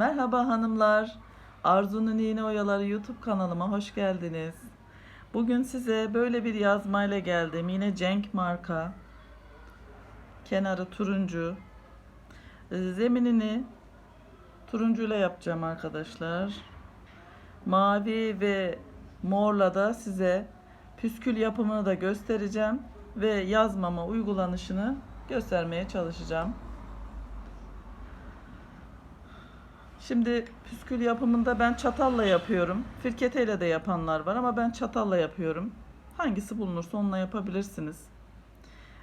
Merhaba hanımlar. Arzu'nun iğne oyaları YouTube kanalıma hoş geldiniz. Bugün size böyle bir yazmayla geldim. Yine Cenk marka. Kenarı turuncu. Ee, Zeminini turuncuyla yapacağım arkadaşlar. Mavi ve morla da size püskül yapımını da göstereceğim ve yazmama uygulanışını göstermeye çalışacağım. Şimdi püskül yapımında ben çatalla yapıyorum. Firketeyle de yapanlar var ama ben çatalla yapıyorum. Hangisi bulunursa onunla yapabilirsiniz.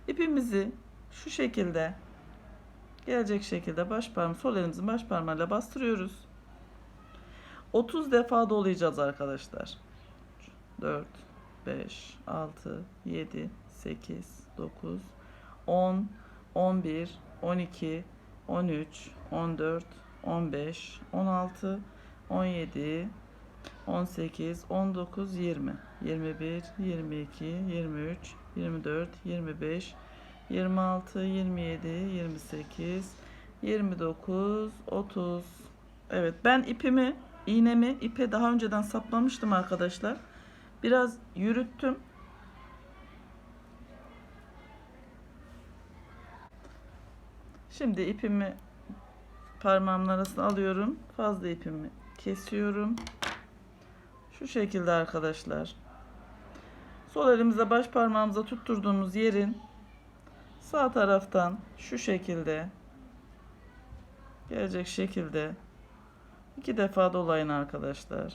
İpimizi şu şekilde gelecek şekilde baş parmağım, sol elimizin baş parmağıyla bastırıyoruz. 30 defa dolayacağız arkadaşlar. 4, 5, 6, 7, 8, 9, 10, 11, 12, 13, 14, 15, 16, 17, 18, 19, 20, 21, 22, 23, 24, 25, 26, 27, 28, 29, 30. Evet ben ipimi, iğnemi ipe daha önceden saplamıştım arkadaşlar. Biraz yürüttüm. Şimdi ipimi parmağımın arasına alıyorum. Fazla ipimi kesiyorum. Şu şekilde arkadaşlar. Sol elimizle baş parmağımıza tutturduğumuz yerin sağ taraftan şu şekilde gelecek şekilde iki defa dolayın arkadaşlar.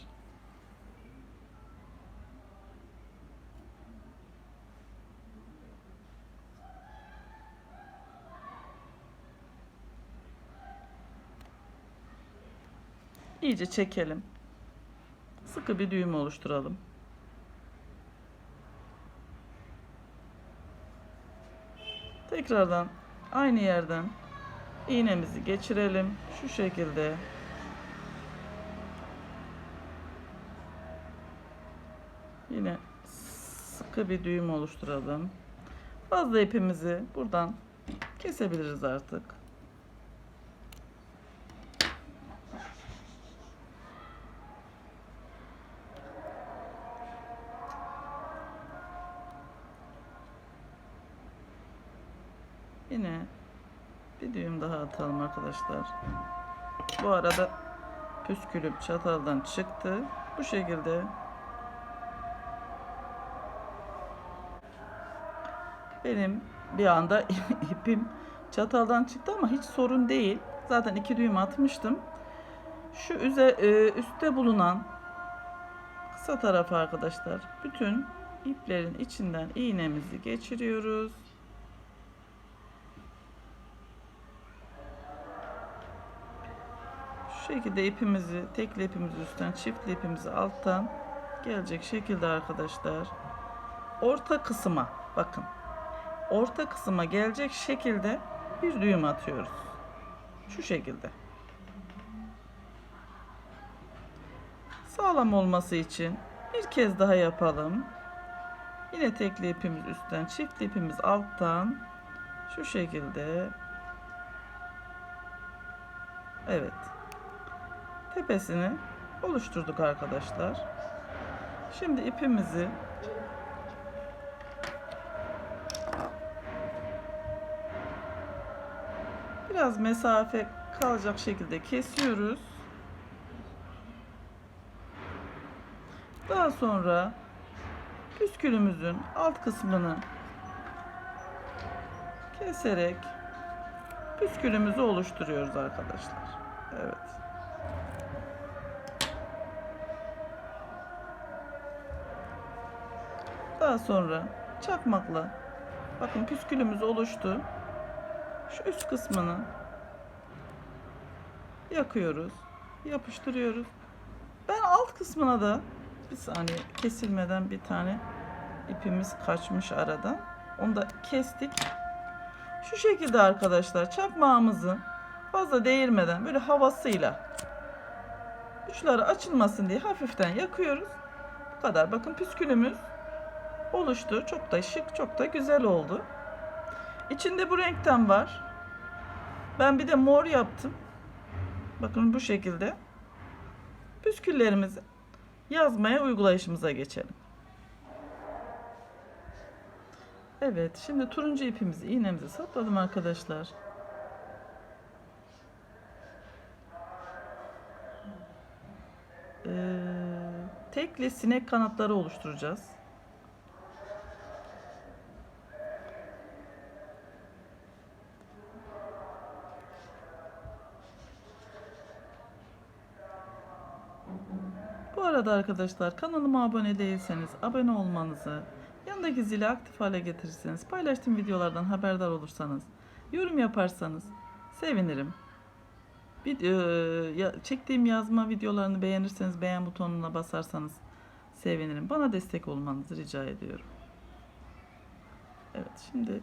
İyice çekelim. Sıkı bir düğüm oluşturalım. Tekrardan aynı yerden iğnemizi geçirelim. Şu şekilde. Yine sıkı bir düğüm oluşturalım. Fazla ipimizi buradan kesebiliriz artık. Yine bir düğüm daha atalım arkadaşlar. Bu arada püskülüm çataldan çıktı. Bu şekilde benim bir anda ipim çataldan çıktı ama hiç sorun değil. Zaten iki düğüm atmıştım. Şu üze, e, üstte bulunan kısa tarafı arkadaşlar bütün iplerin içinden iğnemizi geçiriyoruz. Şu şekilde ipimizi tekli ipimizi üstten çiftli ipimizi alttan gelecek şekilde arkadaşlar. Orta kısma bakın. Orta kısma gelecek şekilde bir düğüm atıyoruz. Şu şekilde. Sağlam olması için bir kez daha yapalım. Yine tekli ipimiz üstten çiftli ipimiz alttan şu şekilde. Evet tepesini oluşturduk arkadaşlar. Şimdi ipimizi biraz mesafe kalacak şekilde kesiyoruz. Daha sonra püskülümüzün alt kısmını keserek püskülümüzü oluşturuyoruz arkadaşlar. Evet. Daha sonra çakmakla bakın püskülümüz oluştu. Şu üst kısmını yakıyoruz. Yapıştırıyoruz. Ben alt kısmına da bir saniye kesilmeden bir tane ipimiz kaçmış aradan. Onu da kestik. Şu şekilde arkadaşlar çakmağımızı fazla değirmeden böyle havasıyla uçları açılmasın diye hafiften yakıyoruz. Bu kadar. Bakın püskülümüz oluştu. Çok da şık, çok da güzel oldu. İçinde bu renkten var. Ben bir de mor yaptım. Bakın bu şekilde püsküllerimizi yazmaya uygulayışımıza geçelim. Evet, şimdi turuncu ipimizi iğnemizi sapladım arkadaşlar. Ee, tekli sinek kanatları oluşturacağız. Bu arada arkadaşlar kanalıma abone değilseniz abone olmanızı, yanındaki zili aktif hale getirirseniz, paylaştığım videolardan haberdar olursanız, yorum yaparsanız sevinirim. Video, ya, çektiğim yazma videolarını beğenirseniz beğen butonuna basarsanız sevinirim. Bana destek olmanızı rica ediyorum. Evet şimdi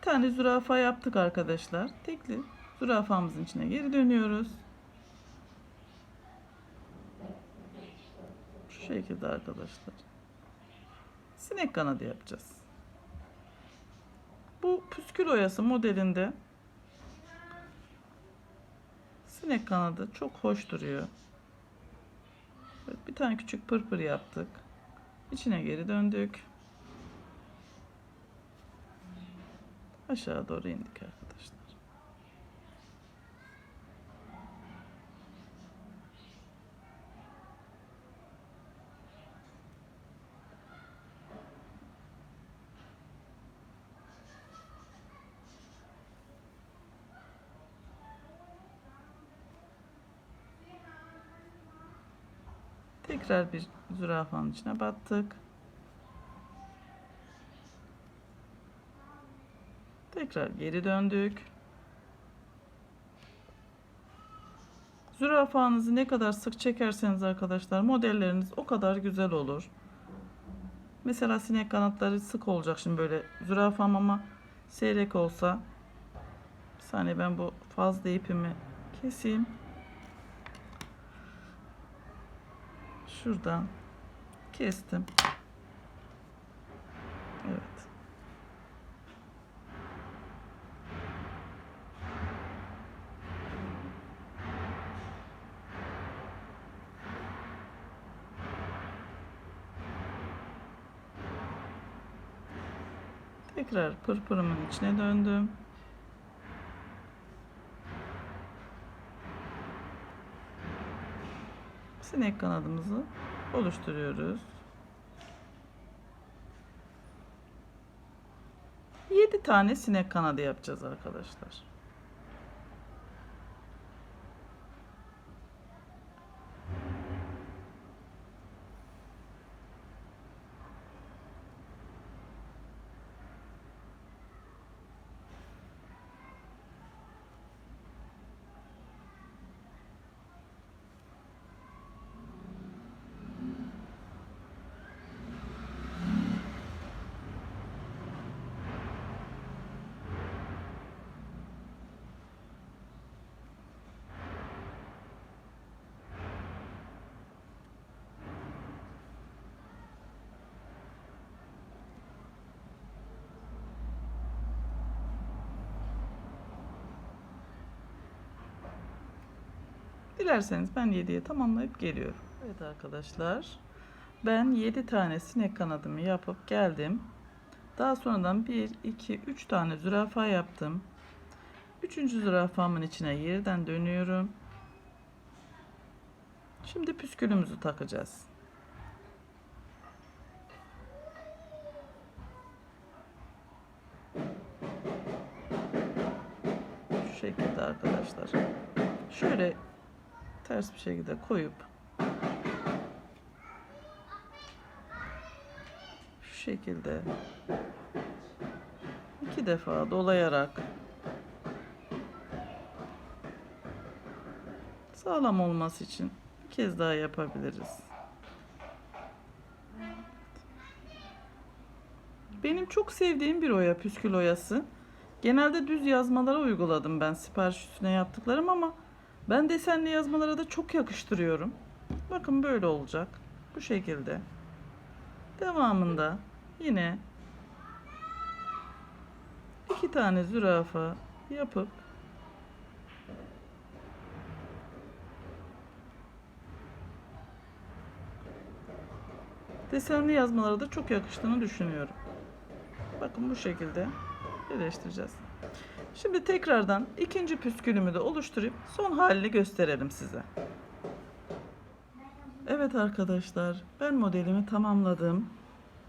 bir tane zürafa yaptık arkadaşlar. Tekli zürafamızın içine geri dönüyoruz. Şu şekilde arkadaşlar. Sinek kanadı yapacağız. Bu püskül oyası modelinde sinek kanadı çok hoş duruyor. Bir tane küçük pırpır yaptık. İçine geri döndük. Aşağı doğru indik arkadaşlar. Tekrar bir zürafanın içine battık. Tekrar geri döndük. Zürafanızı ne kadar sık çekerseniz arkadaşlar modelleriniz o kadar güzel olur. Mesela sinek kanatları sık olacak şimdi böyle zürafam ama seyrek olsa. Bir saniye ben bu fazla ipimi keseyim. Şuradan kestim. Evet. Tekrar pırpırımın içine döndüm. Sinek kanadımızı oluşturuyoruz. 7 tane sinek kanadı yapacağız arkadaşlar. Dilerseniz ben 7'ye tamamlayıp geliyorum. Evet arkadaşlar. Ben 7 tane sinek kanadımı yapıp geldim. Daha sonradan 1, 2, 3 tane zürafa yaptım. Üçüncü zürafamın içine yerden dönüyorum. Şimdi püskülümüzü takacağız. Ters bir şekilde koyup şu şekilde iki defa dolayarak sağlam olması için bir kez daha yapabiliriz. Benim çok sevdiğim bir oya püskül oyası. Genelde düz yazmalara uyguladım ben sipariş üstüne yaptıklarım ama ben desenli yazmalara da çok yakıştırıyorum. Bakın böyle olacak. Bu şekilde. Devamında yine iki tane zürafa yapıp desenli yazmalara da çok yakıştığını düşünüyorum. Bakın bu şekilde birleştireceğiz. Şimdi tekrardan ikinci püskülümü de oluşturup son halini gösterelim size. Evet arkadaşlar, ben modelimi tamamladım.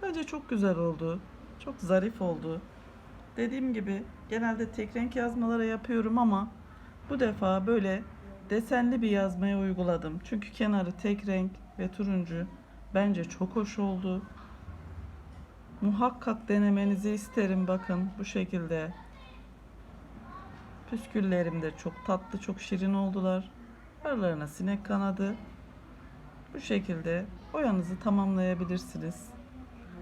Bence çok güzel oldu. Çok zarif oldu. Dediğim gibi genelde tek renk yazmalara yapıyorum ama bu defa böyle desenli bir yazmaya uyguladım. Çünkü kenarı tek renk ve turuncu. Bence çok hoş oldu. Muhakkak denemenizi isterim bakın bu şekilde. Püsküllerim de çok tatlı, çok şirin oldular. Aralarına sinek kanadı. Bu şekilde boyanızı tamamlayabilirsiniz.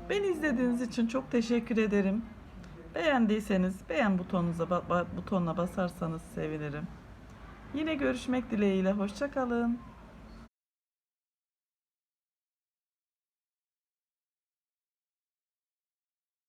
Beni izlediğiniz için çok teşekkür ederim. Beğendiyseniz beğen butonunuza butonuna basarsanız sevinirim. Yine görüşmek dileğiyle. Hoşça kalın.